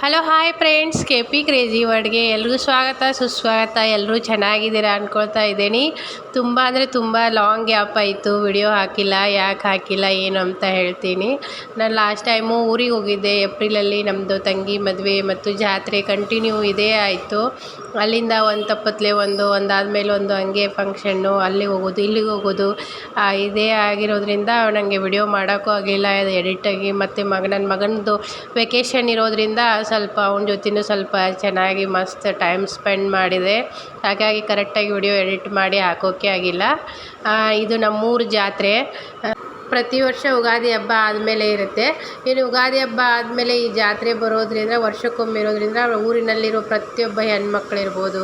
Hello hi friends K P crazy ವರ್ಡ್ಗೆ ಎಲ್ರಿಗೂ ಸ್ವಾಗತ, ಸುಸ್ವಾಗತ ಎಲ್ಲರೂ ಚೆನ್ನಾಗಿದ್ದೀರಾ ಅಂದ್ಕೊಳ್ತಾ ಇದ್ದೀನಿ. ತುಂಬ ಅಂದರೆ ತುಂಬ ಲಾಂಗ್ ಗ್ಯಾಪ್ ಆಯಿತು ವಿಡಿಯೋ ಹಾಕಿಲ್ಲ, ಯಾಕೆ ಹಾಕಿಲ್ಲ, ಏನು ಅಂತ ಹೇಳ್ತೀನಿ. ನಾನು ಲಾಸ್ಟ್ ಟೈಮು ಊರಿಗೆ ಹೋಗಿದ್ದೆ ಏಪ್ರಿಲಲ್ಲಿ ನಮ್ಮದು ತಂಗಿ ಮದುವೆ ಮತ್ತು ಜಾತ್ರೆ ಕಂಟಿನ್ಯೂ ಇದೇ ಆಯಿತು. ಅಲ್ಲಿಂದ ಒಂದು ತಪ್ಪತ್ತಲೆ ಒಂದು, ಒಂದಾದಮೇಲೆ ಒಂದು ಹಂಗೆ ಫಂಕ್ಷನ್ನು ಅಲ್ಲಿಗೆ ಹೋಗೋದು, ಇಲ್ಲಿಗೆ ಹೋಗೋದು ಇದೇ ಆಗಿರೋದರಿಂದ ನನಗೆ ವಿಡಿಯೋ ಮಾಡೋಕ್ಕೂ ಆಗಲಿಲ್ಲ ಅದು ಎಡಿಟಾಗಿ ಮತ್ತು ಮಗ ನನ್ನ ಮಗನದು ವೆಕೇಷನ್ ಇರೋದರಿಂದ ಸ್ವಲ್ಪ ಅವನ ಜೊತೆನೂ ಸ್ವಲ್ಪ ಚೆನ್ನಾಗಿ ಮಸ್ತ್ ಟೈಮ್ ಸ್ಪೆಂಡ್ ಮಾಡಿದೆ. ಹಾಗಾಗಿ ಕರೆಕ್ಟಾಗಿ ವಿಡಿಯೋ ಎಡಿಟ್ ಮಾಡಿ ಹಾಕೋಕ್ಕೆ ಆಗಿಲ್ಲ. ಇದು ನಮ್ಮೂರ ಜಾತ್ರೆ. ಪ್ರತಿ ವರ್ಷ ಯುಗಾದಿ ಹಬ್ಬ ಆದಮೇಲೆ ಇರುತ್ತೆ. ಇನ್ನು ಯುಗಾದಿ ಹಬ್ಬ ಆದಮೇಲೆ ಈ ಜಾತ್ರೆ ಬರೋದ್ರಿಂದ, ವರ್ಷಕ್ಕೊಮ್ಮೆ ಇರೋದ್ರಿಂದ ಊರಿನಲ್ಲಿರೋ ಪ್ರತಿಯೊಬ್ಬ ಹೆಣ್ಮಕ್ಳಿರ್ಬೋದು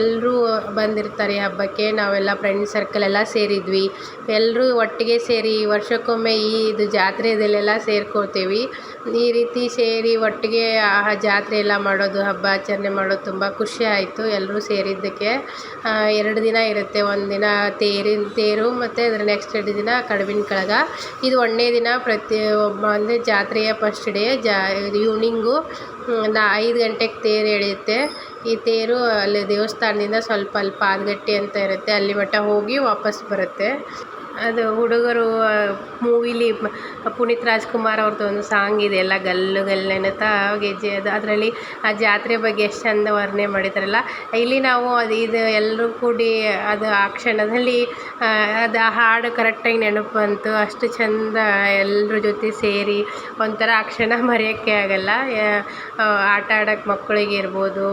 ಎಲ್ಲರೂ ಬಂದಿರ್ತಾರೆ ಹಬ್ಬಕ್ಕೆ. ನಾವೆಲ್ಲ ಫ್ರೆಂಡ್ ಸರ್ಕಲ್ ಎಲ್ಲ ಸೇರಿದ್ವಿ. ಎಲ್ಲರೂ ಒಟ್ಟಿಗೆ ಸೇರಿ ವರ್ಷಕ್ಕೊಮ್ಮೆ ಈ ಇದು ಜಾತ್ರೆದಲ್ಲೆಲ್ಲ ಸೇರ್ಕೊಳ್ತೀವಿ. ಈ ರೀತಿ ಸೇರಿ ಒಟ್ಟಿಗೆ ಆ ಜಾತ್ರೆ ಎಲ್ಲ ಮಾಡೋದು, ಹಬ್ಬ ಆಚರಣೆ ಮಾಡೋದು ತುಂಬ ಖುಷಿ ಆಯಿತು ಎಲ್ಲರೂ ಸೇರಿದ್ದಕ್ಕೆ. ಎರಡು ದಿನ ಇರುತ್ತೆ ಒಂದು ತೇರಿನ, ತೇರು ಮತ್ತು ಅದರ ನೆಕ್ಸ್ಟ್ ಎರಡು ದಿನ ಕಡುಬಿನ ಕಳಗ. ಇದು ಒಂದನೇ ದಿನ ಪ್ರತಿ ಒಬ್ಬ ಅಂದರೆ ಜಾತ್ರೆಯ ಫಸ್ಟ್ ಡೇ ಜಾ ಈವ್ನಿಂಗು ಐದು ಗಂಟೆಗೆ ತೇರು ಎಳೆಯುತ್ತೆ. ಈ ತೇರು ಅಲ್ಲಿ ದೇವಸ್ಥಾನದಿಂದ ಸ್ವಲ್ಪ ಅಲ್ಲಿ ಪಾದಗಟ್ಟಿ ಅಂತ ಇರುತ್ತೆ. ಅಲ್ಲಿ ಮಟ್ಟ ಹೋಗಿ ವಾಪಸ್ ಬರುತ್ತೆ. ಅದು ಹುಡುಗರು ಮೂವಿಲಿ ಪುನೀತ್ ರಾಜ್ಕುಮಾರ್ ಅವ್ರದ್ದು ಒಂದು ಸಾಂಗ್ ಇದೆ, ಎಲ್ಲ ಗಲ್ಲು ಗಲ್ಲೆನತ ಗೆಜ್ಜೆ ಅದು ಅದರಲ್ಲಿ ಆ ಜಾತ್ರೆ ಬಗ್ಗೆ ಎಷ್ಟು ಚಂದ ವರ್ಣನೆ ಮಾಡಿದ್ದಾರಲ್ಲ ಇಲ್ಲಿ ನಾವು ಅದು, ಇದು ಎಲ್ಲರೂ ಕೂಡಿ ಅದು ಆ ಕ್ಷಣದಲ್ಲಿ ಅದು ಆ ಹಾಡು ಕರೆಕ್ಟಾಗಿ ನೆನಪು ಬಂತು. ಅಷ್ಟು ಚಂದ ಎಲ್ಲರ ಜೊತೆ ಸೇರಿ ಒಂಥರ ಆ ಕ್ಷಣ ಮರೆಯೋಕ್ಕೆ ಆಗಲ್ಲ. ಆಟ ಆಡೋಕ್ಕೆ ಮಕ್ಕಳಿಗೆ ಇರ್ಬೋದು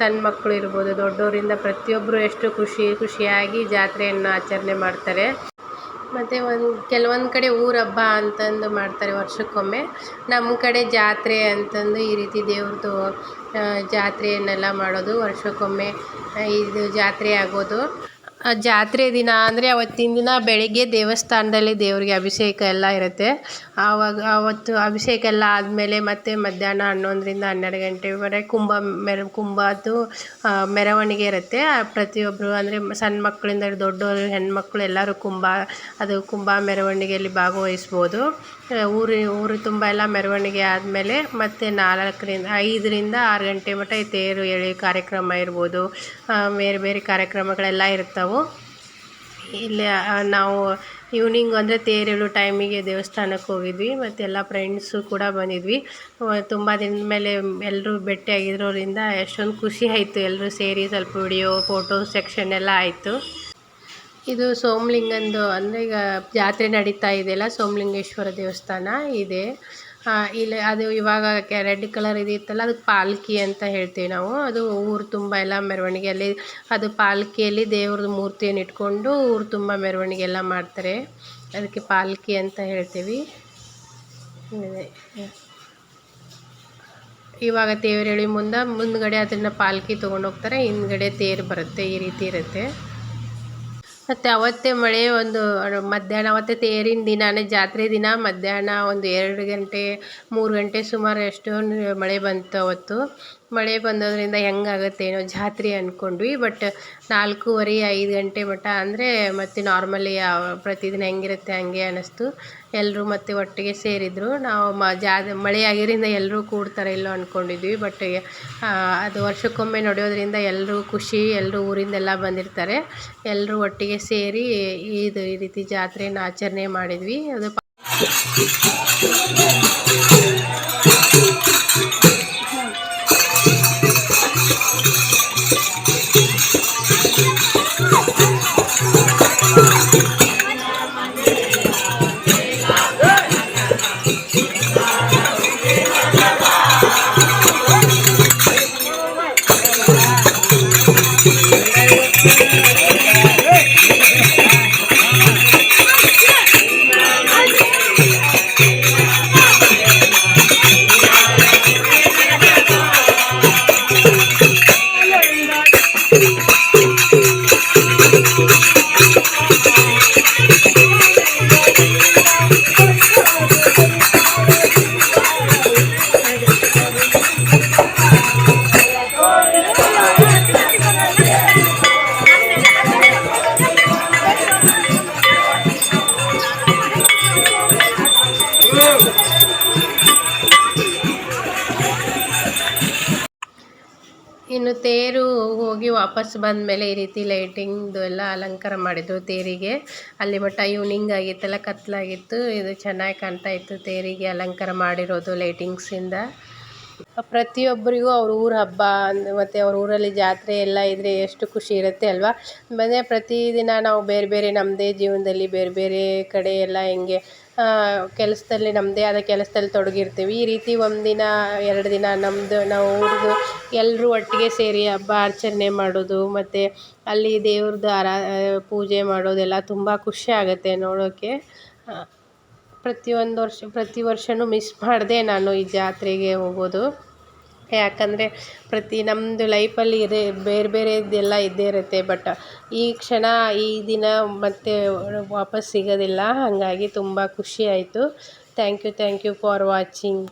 ಸಣ್ಣ ಮಕ್ಕಳು ಇರ್ಬೋದು ದೊಡ್ಡವರಿಂದ ಪ್ರತಿಯೊಬ್ಬರು ಎಷ್ಟು ಖುಷಿ, ಖುಷಿಯಾಗಿ ಜಾತ್ರೆಯನ್ನು ಆಚರಣೆ ಮಾಡ್ತಾರೆ. ಮತ್ತು ಒಂದು ಕೆಲವೊಂದು ಕಡೆ ಊರ ಹಬ್ಬ ಅಂತಂದು ಮಾಡ್ತಾರೆ ವರ್ಷಕ್ಕೊಮ್ಮೆ. ನಮ್ಮ ಕಡೆ ಜಾತ್ರೆ ಅಂತಂದು ಈ ರೀತಿ ದೇವ್ರದ್ದು ಜಾತ್ರೆಯನ್ನೆಲ್ಲ ಮಾಡೋದು ವರ್ಷಕ್ಕೊಮ್ಮೆ. ಇದು ಜಾತ್ರೆ ಆಗೋದು. ಜಾತ್ರೆ ದಿನ ಅಂದರೆ ಅವತ್ತಿನ ದಿನ ಬೆಳಗ್ಗೆ ದೇವಸ್ಥಾನದಲ್ಲಿ ದೇವರಿಗೆ ಅಭಿಷೇಕ ಎಲ್ಲ ಇರುತ್ತೆ. ಆವಾಗ, ಅವತ್ತು ಅಭಿಷೇಕ ಎಲ್ಲ ಆದಮೇಲೆ ಮತ್ತೆ ಮಧ್ಯಾಹ್ನ ಹನ್ನೊಂದರಿಂದ ಹನ್ನೆರಡು ಗಂಟೆವರೆ ಕುಂಭ ಮೆರ, ಕುಂಭದ್ದು ಮೆರವಣಿಗೆ ಇರುತ್ತೆ. ಪ್ರತಿಯೊಬ್ಬರು ಅಂದರೆ ಸಣ್ಣ ಮಕ್ಕಳಿಂದ ದೊಡ್ಡವರು ಹೆಣ್ಮಕ್ಳು ಎಲ್ಲರೂ ಕುಂಭ, ಅದು ಕುಂಭ ಮೆರವಣಿಗೆಯಲ್ಲಿ ಭಾಗವಹಿಸ್ಬೋದು. ಊರು, ಊರಿ ತುಂಬ ಎಲ್ಲ ಮೆರವಣಿಗೆ ಆದಮೇಲೆ ಮತ್ತೆ ನಾಲ್ಕರಿಂದ, ಐದರಿಂದ ಆರು ಗಂಟೆ ಮಟ್ಟ ತೇರು ಎಳೆಯೋ ಕಾರ್ಯಕ್ರಮ ಇರ್ಬೋದು. ಬೇರೆ ಬೇರೆ ಕಾರ್ಯಕ್ರಮಗಳೆಲ್ಲ ಇರ್ತಾವೆ. ಇಲ್ಲಿ ನಾವು ಈವ್ನಿಂಗ್ ಅಂದರೆ ತೇರೇಳು ಟೈಮಿಗೆ ದೇವಸ್ಥಾನಕ್ಕೆ ಹೋಗಿದ್ವಿ, ಮತ್ತು ಎಲ್ಲ ಫ್ರೆಂಡ್ಸು ಕೂಡ ಬಂದಿದ್ವಿ. ತುಂಬ ದಿನದ ಮೇಲೆ ಎಲ್ಲರೂ ಭೇಟಿಯಾಗಿರೋರಿಂದ ಎಷ್ಟೊಂದು ಖುಷಿ ಆಯಿತು ಎಲ್ಲರೂ ಸೇರಿ ಸ್ವಲ್ಪ ವಿಡಿಯೋ ಫೋಟೋ ಸೆಕ್ಷನ್ ಎಲ್ಲ ಆಯಿತು. ಇದು ಸೋಮಲಿಂಗಂದು, ಅಂದರೆ ಈಗ ಜಾತ್ರೆ ನಡೀತಾ ಇದೆಯಲ್ಲ ಸೋಮಲಿಂಗೇಶ್ವರ ದೇವಸ್ಥಾನ ಇದೆ. ಆ, ಇಲ್ಲಿ ಅದು ಇವಾಗ ರೆಡ್ ಕಲರ್ ಇದಿತ್ತಲ್ಲ ಅದಕ್ಕೆ ಪಾಲ್ಕಿ ಅಂತ ಹೇಳ್ತೀವಿ ನಾವು. ಅದು ಊರು ತುಂಬ ಎಲ್ಲ ಮೆರವಣಿಗೆಯಲ್ಲಿ ಅದು ಪಾಲ್ಕಿಯಲ್ಲಿ ದೇವ್ರದ್ದು ಮೂರ್ತಿಯನ್ನು ಇಟ್ಕೊಂಡು ಊರು ತುಂಬ ಮೆರವಣಿಗೆ ಎಲ್ಲ ಮಾಡ್ತಾರೆ. ಅದಕ್ಕೆ ಪಾಲ್ಕಿ ಅಂತ ಹೇಳ್ತೀವಿ. ಇವಾಗ ತೇರು ಮುಂದೆ ಮುಂದ್ಗಡೆ ಅದನ್ನು ಪಾಲ್ಕಿ ತೊಗೊಂಡು ಹೋಗ್ತಾರೆ ಹಿಂದ್ಗಡೆ ತೇರು ಬರುತ್ತೆ ಈ ರೀತಿ ಇರುತ್ತೆ. ಮತ್ತು ಅವತ್ತೇ ಮಳೆ, ಒಂದು ಮಧ್ಯಾಹ್ನ, ಅವತ್ತೇ ತೇರಿನ ದಿನಾನೇ ಜಾತ್ರೆ ದಿನ, ಮಧ್ಯಾಹ್ನ ಒಂದು ಎರಡು ಗಂಟೆ, ಮೂರು ಗಂಟೆ ಸುಮಾರು ಎಷ್ಟೊಂದು ಮಳೆ ಬಂತು ಅವತ್ತು. ಮಳೆ ಬಂದೋದ್ರಿಂದ ಹೆಂಗಾಗುತ್ತೆ ಏನೋ ಜಾತ್ರೆ ಅಂದ್ಕೊಂಡ್ವಿ ಬಟ್ ನಾಲ್ಕೂವರೆ, ಐದು ಗಂಟೆ ಮಟ್ಟ ಅಂದರೆ ಮತ್ತೆ ನಾರ್ಮಲಿ ಪ್ರತಿದಿನ ಹೆಂಗಿರುತ್ತೆ ಹಂಗೆ ಅನ್ನಿಸ್ತು ಎಲ್ಲರೂ ಮತ್ತೆ ಒಟ್ಟಿಗೆ ಸೇರಿದರು. ನಾವು ಮ ಜಾ ಮಳೆ ಆಗಿದ್ದರಿಂದ ಎಲ್ಲರೂ ಕೂಡ್ತಾರೆ ಇಲ್ಲೋ ಅಂದ್ಕೊಂಡಿದ್ವಿ ಬಟ್ ಅದು ವರ್ಷಕ್ಕೊಮ್ಮೆ ನಡೆಯೋದ್ರಿಂದ ಎಲ್ಲರೂ ಖುಷಿ ಎಲ್ಲರೂ ಊರಿಂದೆಲ್ಲ ಬಂದಿರ್ತಾರೆ. ಎಲ್ಲರೂ ಒಟ್ಟಿಗೆ ಸೇರಿ ಇದು ಈ ರೀತಿ ಜಾತ್ರೆಯನ್ನು ಆಚರಣೆ ಮಾಡಿದ್ವಿ. ಅದು ವಾಪಸ್ ಬಂದಮೇಲೆ ಈ ರೀತಿ ಲೈಟಿಂಗ್ದು ಎಲ್ಲ ಅಲಂಕಾರ ಮಾಡಿದ್ರು ತೇರಿಗೆ. ಅಲ್ಲಿ ಮಟ್ಟ ಈವ್ನಿಂಗ್ ಆಗಿತ್ತಲ್ಲ ಕತ್ತಲಾಗಿತ್ತು ಇದು ಚೆನ್ನಾಗಿ ಕಾಣ್ತಾ ಇತ್ತು ತೇರಿಗೆ ಅಲಂಕಾರ ಮಾಡಿರೋದು ಲೈಟಿಂಗ್ಸಿಂದ. ಪ್ರತಿಯೊಬ್ಬರಿಗೂ ಅವ್ರ ಊರ ಹಬ್ಬ ಮತ್ತು ಅವ್ರ ಊರಲ್ಲಿ ಜಾತ್ರೆ ಎಲ್ಲ ಇದ್ದರೆ ಎಷ್ಟು ಖುಷಿ ಇರುತ್ತೆ ಅಲ್ವಾ? ಮನೆ ಪ್ರತಿದಿನ ನಾವು ಬೇರೆ ಬೇರೆ ನಮ್ಮದೇ ಜೀವನದಲ್ಲಿ ಬೇರೆ ಬೇರೆ ಕಡೆ ಎಲ್ಲ ಹೆಂಗೆ ಕೆಲಸದಲ್ಲಿ ನಮ್ಮದೇ ಆದ ಕೆಲಸದಲ್ಲಿ ತೊಡಗಿರ್ತೀವಿ. ಈ ರೀತಿ ಒಂದಿನ, ಎರಡು ದಿನ ನಮ್ಮದು ನಾವು ಊರದ್ದು ಎಲ್ಲರೂ ಒಟ್ಟಿಗೆ ಸೇರಿ ಹಬ್ಬ ಆಚರಣೆ ಮಾಡೋದು, ಮತ್ತು ಅಲ್ಲಿ ದೇವ್ರದ್ದು ಆರಾ ಪೂಜೆ ಮಾಡೋದೆಲ್ಲ ತುಂಬ ಖುಷಿ ಆಗುತ್ತೆ ನೋಡೋಕ್ಕೆ ಪ್ರತಿಯೊಂದು ವರ್ಷ, ಪ್ರತಿ ವರ್ಷವೂ ಮಿಸ್ ಮಾಡದೆ ನಾನು ಈ ಜಾತ್ರೆಗೆ ಹೋಗೋದು. ಯಾಕಂದರೆ ಪ್ರತಿ ನಮ್ಮದು ಲೈಫಲ್ಲಿ ಇರೇ, ಬೇರೆ ಬೇರೆದೆಲ್ಲ ಇದ್ದೇ ಇರುತ್ತೆ ಬಟ್ ಈ ಕ್ಷಣ, ಈ ದಿನ ಮತ್ತೆ ವಾಪಸ್ ಸಿಗೋದಿಲ್ಲ. ಹಾಗಾಗಿ ತುಂಬ ಖುಷಿ ಆಯಿತು. Thank you thank you for watching